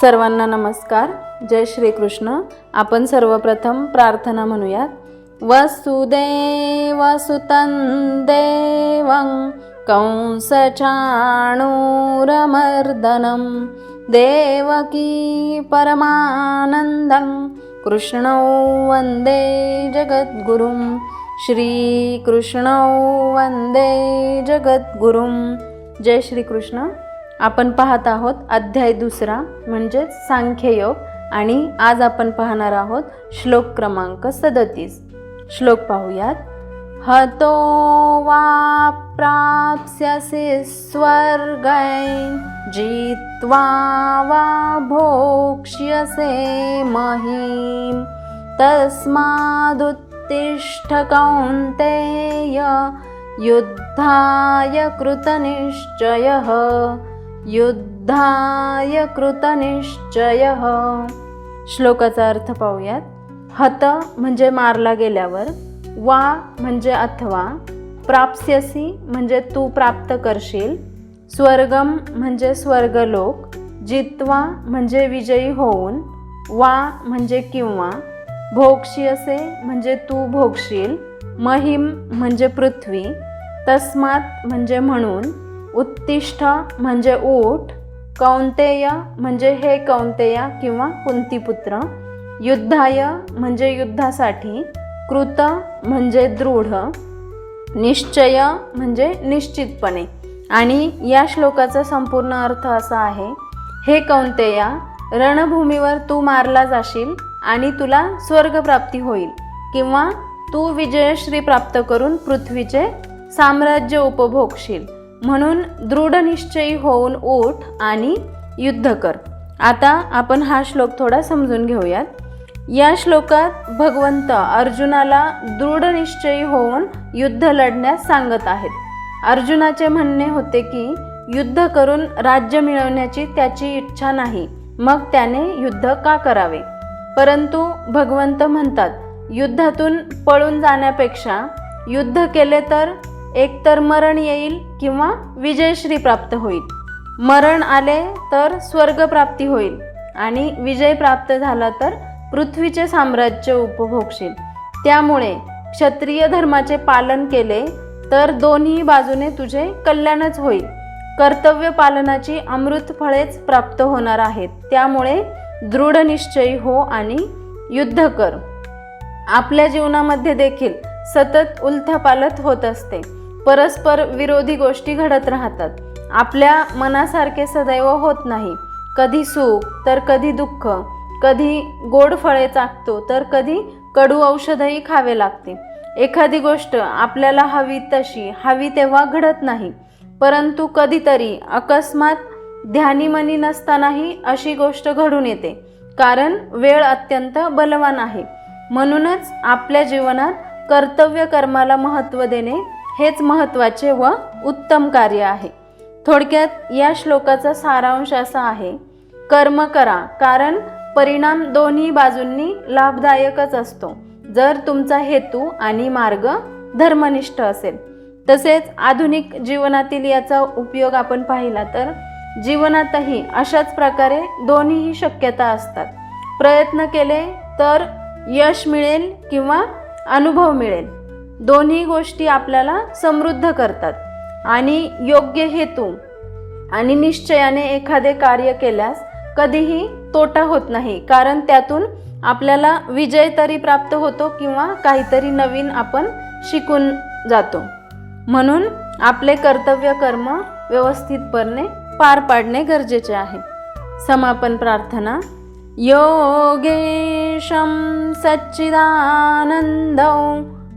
सर्वांना नमस्कार. जय श्रीकृष्ण. आपण सर्वप्रथम प्रार्थना म्हणूयात. वसुदेवसुतं देवं कंसचाणूरमर्दनं. देवकी परमानन्दं. कृष्णौ वन्दे जगद्गुरुं. श्रीकृष्णौ वन्दे जगद्गुरुं. जय श्रीकृष्ण. आपण पाहत आहोत अध्याय दुसरा म्हणजेच सांख्ययोग. आणि आज आपण पाहणार आहोत श्लोक क्रमांक सदतीस. श्लोक पाहूयात. हतो वा प्राप्स्यसे स्वर्गै जित्वा वा भोक्ष्यसे महीम तस्मादुत्तिष्ठ कौन्तेय युद्धाय कृतनिश्चयः। युद्धाय कृतनिश्चय श्लोकाचा अर्थ पाहूयात. हत म्हणजे मारला गेल्यावर वा म्हणजे अथवा प्राप्स्यसी म्हणजे तू प्राप्त करशील स्वर्गम म्हणजे स्वर्गलोक जित्वा म्हणजे विजयी होऊन वा म्हणजे किंवा भोगशियसे म्हणजे तू भोगशील महिम म्हणजे पृथ्वी तस्मात म्हणजे म्हणून उत्तिष्ठ म्हणजे ऊठ कौंतेय म्हणजे हे कौंतेया किंवा कुंतीपुत्र युद्धाय म्हणजे युद्धासाठी कृत म्हणजे दृढ निश्चय म्हणजे निश्चितपणे. आणि या श्लोकाचा संपूर्ण अर्थ असा आहे हे कौंतेया रणभूमीवर तू मारला जाशील आणि तुला स्वर्गप्राप्ती होईल किंवा तू विजयश्री प्राप्त करून पृथ्वीचे साम्राज्य उपभोगशील. म्हणून दृढनिश्चयी होऊन उठ आणि युद्ध कर. आता आपण हा श्लोक थोडा समजून घेऊयात. या श्लोकात भगवंत अर्जुनाला दृढनिश्चयी होऊन युद्ध लढण्यास सांगत आहेत. अर्जुनाचे म्हणणे होते की युद्ध करून राज्य मिळवण्याची त्याची इच्छा नाही. मग त्याने युद्ध का करावे? परंतु भगवंत म्हणतात युद्धातून पळून जाण्यापेक्षा युद्ध केले तर एकतर मरण येईल किंवा विजयश्री प्राप्त होईल. मरण आले तर स्वर्गप्राप्ती होईल आणि विजय प्राप्त झाला तर पृथ्वीचे साम्राज्य उपभोगशील. त्यामुळे क्षत्रिय धर्माचे पालन केले तर दोन्ही बाजूने तुझे कल्याणच होईल. कर्तव्य पालनाची अमृत फळेच प्राप्त होणार आहेत. त्यामुळे दृढ निश्चयी हो आणि युद्ध कर. आपल्या जीवनामध्ये देखील सतत उलथापालथ होत असते. परस्पर विरोधी गोष्टी घडत राहतात. आपल्या मनासारखे सदैव होत नाही. कधी सुख तर कधी दुःख. कधी गोड फळे चाकतो तर कधी कडू औषधही खावे लागते. एखादी गोष्ट आपल्याला हवी तशी हवी तेव्हा घडत नाही. परंतु कधीतरी अकस्मात ध्यानीमनी नसतानाही अशी गोष्ट घडून येते. कारण वेळ अत्यंत बलवान आहे. म्हणूनच आपल्या जीवनात कर्तव्य कर्माला महत्त्व देणे हेच महत्त्वाचे व उत्तम कार्य आहे. थोडक्यात या श्लोकाचा सारांश असा आहे कर्म करा कारण परिणाम दोन्ही बाजूंनी लाभदायकच असतो. जर तुमचा हेतू आणि मार्ग धर्मनिष्ठ असेल. तसेच आधुनिक जीवनातील याचा उपयोग आपण पाहिला तर जीवनातही अशाच प्रकारे दोन्हीही शक्यता असतात. प्रयत्न केले तर यश मिळेल किंवा अनुभव मिळेल. दोन्ही गोष्टी आपल्याला समृद्ध करतात. आणि योग्य हेतू आणि निश्चयाने एखादे कार्य केल्यास कधीही तोटा होत नाही. कारण त्यातून आपल्याला विजय तरी प्राप्त होतो किंवा काहीतरी नवीन आपण शिकून जातो. म्हणून आपले कर्तव्य कर्म व्यवस्थितपणे पार पाडणे गरजेचे आहे. समापन प्रार्थना. योगेशं सच्चिदानंद